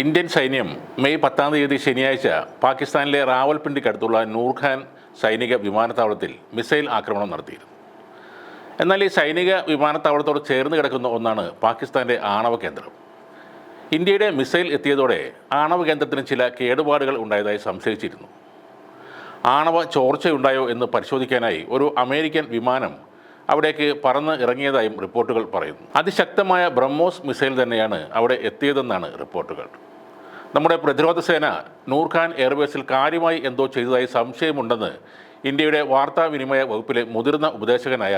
Indian സൈന്യം May പത്താം തീയതി ശനിയാഴ്ച പാകിസ്ഥാനിലെ റാവൽപിണ്ടിക്കടുത്തുള്ള നൂർഖാൻ സൈനിക വിമാനത്താവളത്തിൽ മിസൈൽ ആക്രമണം നടത്തിയിരുന്നു. എന്നാൽ ഈ സൈനിക വിമാനത്താവളത്തോട് ചേർന്ന് കിടക്കുന്ന ഒന്നാണ് പാകിസ്ഥാന്റെ ആണവ കേന്ദ്രം. ഇന്ത്യയുടെ മിസൈൽ എത്തിയതോടെ ആണവ കേന്ദ്രത്തിന് ചില കേടുപാടുകൾ ഉണ്ടായതായി സംശയിച്ചിരുന്നു. ആണവ ചോർച്ചയുണ്ടായോ എന്ന് പരിശോധിക്കാനായി ഒരു അമേരിക്കൻ വിമാനം അവിടേക്ക് പറന്ന് ഇറങ്ങിയതായും റിപ്പോർട്ടുകൾ പറയുന്നു. അതിശക്തമായ ബ്രഹ്മോസ് മിസൈൽ തന്നെയാണ് അവിടെ എത്തിയതെന്നാണ് റിപ്പോർട്ടുകൾ. നമ്മുടെ പ്രതിരോധ സേന നൂർഖാൻ എയർവേസിൽ കാര്യമായി എന്തോ ചെയ്തതായി സംശയമുണ്ടെന്ന് ഇന്ത്യയുടെ വാർത്താവിനിമയ വകുപ്പിലെ മുതിർന്ന ഉപദേശകനായ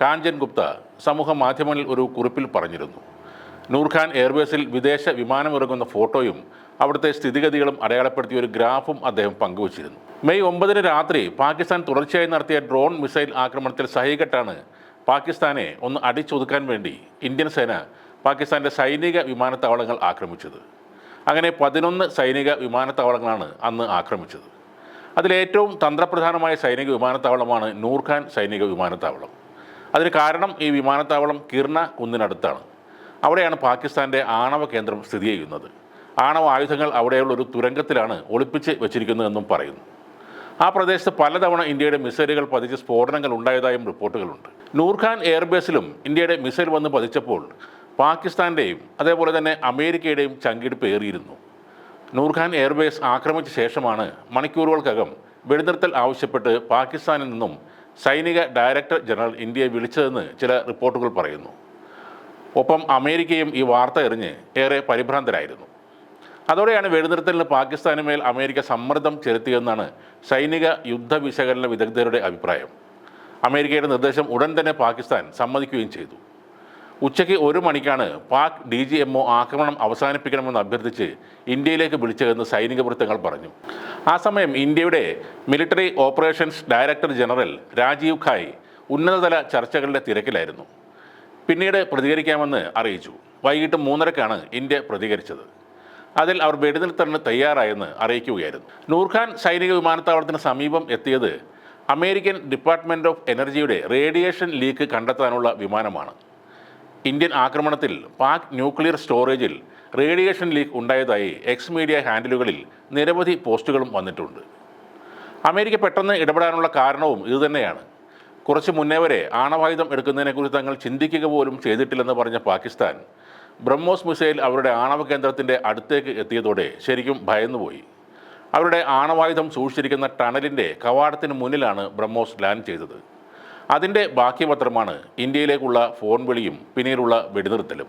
കാഞ്ചൻ ഗുപ്ത സമൂഹ മാധ്യമങ്ങളിൽ ഒരു കുറിപ്പിൽ പറഞ്ഞിരുന്നു. നൂർഖാൻ എയർവേസിൽ വിദേശ വിമാനമിറങ്ങുന്ന ഫോട്ടോയും അവിടുത്തെ സ്ഥിതിഗതികളും അടയാളപ്പെടുത്തിയ ഒരു ഗ്രാഫും അദ്ദേഹം പങ്കുവച്ചിരുന്നു. മെയ് ഒമ്പതിന് രാത്രി പാകിസ്ഥാൻ തുടർച്ചയായി നടത്തിയ ഡ്രോൺ മിസൈൽ ആക്രമണത്തിൽ സഹികെട്ടാണ് പാകിസ്ഥാനെ ഒന്ന് അടിച്ചൊതുക്കാൻ വേണ്ടി ഇന്ത്യൻ സേന പാകിസ്ഥാന്റെ സൈനിക വിമാനത്താവളങ്ങൾ ആക്രമിച്ചത്. അങ്ങനെ പതിനൊന്ന് സൈനിക വിമാനത്താവളങ്ങളാണ് അന്ന് ആക്രമിച്ചത്. അതിലേറ്റവും തന്ത്രപ്രധാനമായ സൈനിക വിമാനത്താവളമാണ് നൂർഖാൻ സൈനിക വിമാനത്താവളം. അതിന് കാരണം ഈ വിമാനത്താവളം കിർണ കുന്നിനടുത്താണ്. അവിടെയാണ് പാകിസ്ഥാന്റെ ആണവ കേന്ദ്രം സ്ഥിതി ചെയ്യുന്നത്. ആണവ ആയുധങ്ങൾ അവിടെയുള്ള ഒരു തുരങ്കത്തിലാണ് ഒളിപ്പിച്ച് വെച്ചിരിക്കുന്നതെന്നും പറയുന്നു. ആ പ്രദേശത്ത് പലതവണ ഇന്ത്യയുടെ മിസൈലുകൾ പതിച്ച് സ്ഫോടനങ്ങൾ ഉണ്ടായതായും റിപ്പോർട്ടുകളുണ്ട്. നൂർഖാൻ എയർബേസിലും ഇന്ത്യയുടെ മിസൈൽ വന്ന് പതിച്ചപ്പോൾ പാകിസ്ഥാന്റെയും അതേപോലെ തന്നെ അമേരിക്കയുടെയും ചങ്കിടിപ്പ് ഏറിയിരുന്നു. നൂർഖാൻ എയർബേസ് ആക്രമിച്ച ശേഷമാണ് മണിക്കൂറുകൾക്കകം വെടിനിർത്തൽ ആവശ്യപ്പെട്ട് പാകിസ്ഥാനിൽ നിന്നും സൈനിക ഡയറക്ടർ ജനറൽ ഇന്ത്യയെ വിളിച്ചതെന്ന് ചില റിപ്പോർട്ടുകൾ പറയുന്നു. ഒപ്പം അമേരിക്കയും ഈ വാർത്ത എറിഞ്ഞ് ഏറെ പരിഭ്രാന്തരായിരുന്നു. അതോടെയാണ് വെടിനിർത്തലിന് പാകിസ്ഥാന് മേൽ അമേരിക്ക സമ്മർദ്ദം ചെലുത്തിയെന്നാണ് സൈനിക യുദ്ധ വിശകലന വിദഗ്ധരുടെ അഭിപ്രായം. അമേരിക്കയുടെ നിർദ്ദേശം ഉടൻ തന്നെ പാകിസ്ഥാൻ സമ്മതിക്കുകയും ചെയ്തു. ഉച്ചയ്ക്ക് ഒരു മണിക്കാണ് Pak D G M O ആക്രമണം അവസാനിപ്പിക്കണമെന്ന് അഭ്യർത്ഥിച്ച് ഇന്ത്യയിലേക്ക് വിളിച്ചതെന്ന് സൈനിക വൃത്തങ്ങൾ പറഞ്ഞു. ആ സമയം ഇന്ത്യയുടെ military operations director general Rajiv Ghai ഉന്നതതല ചർച്ചകളുടെ തിരക്കിലായിരുന്നു. പിന്നീട് പ്രതികരിക്കാമെന്ന് അറിയിച്ചു. വൈകിട്ട് മൂന്നരക്കാണ് ഇന്ത്യ പ്രതികരിച്ചത്. അതിൽ അവർ വെടിനിർത്തലിന് തയ്യാറായെന്ന് അറിയിക്കുകയായിരുന്നു. നൂർഖാൻ സൈനിക വിമാനത്താവളത്തിന് സമീപം എത്തിയത് അമേരിക്കൻ ഡിപ്പാർട്ട്മെന്റ് ഓഫ് എനർജിയുടെ റേഡിയേഷൻ ലീക്ക് കണ്ടെത്താനുള്ള വിമാനമാണ്. ഇന്ത്യൻ ആക്രമണത്തിൽ പാക് ന്യൂക്ലിയർ സ്റ്റോറേജിൽ റേഡിയേഷൻ ലീക്ക് ഉണ്ടായതായി എക്സ് മീഡിയ ഹാൻഡിലുകളിൽ നിരവധി പോസ്റ്റുകളും വന്നിട്ടുണ്ട്. അമേരിക്ക പെട്ടെന്ന് ഇടപെടാനുള്ള കാരണവും ഇതുതന്നെയാണ്. കുറച്ച് മുന്നേ വരെ ആണവായുധം എടുക്കുന്നതിനെക്കുറിച്ച് തങ്ങൾ ചിന്തിക്കുക പോലും ചെയ്തിട്ടില്ലെന്ന് പറഞ്ഞ പാകിസ്ഥാൻ ബ്രഹ്മോസ് മിസൈൽ അവരുടെ ആണവ കേന്ദ്രത്തിന്റെ അടുത്തേക്ക് എത്തിയതോടെ ശരിക്കും ഭയന്നുപോയി. അവരുടെ ആണവായുധം സൂക്ഷിച്ചിരിക്കുന്ന ടണലിന്റെ കവാടത്തിന് മുന്നിലാണ് ബ്രഹ്മോസ് ലാൻഡ് ചെയ്തത്. അതിന്റെ ബാക്കി പത്രമാണ് ഇന്ത്യയിലേക്കുള്ള ഫോൺ വിളിയും പിന്നീടുള്ള വെടിനിർത്തലും.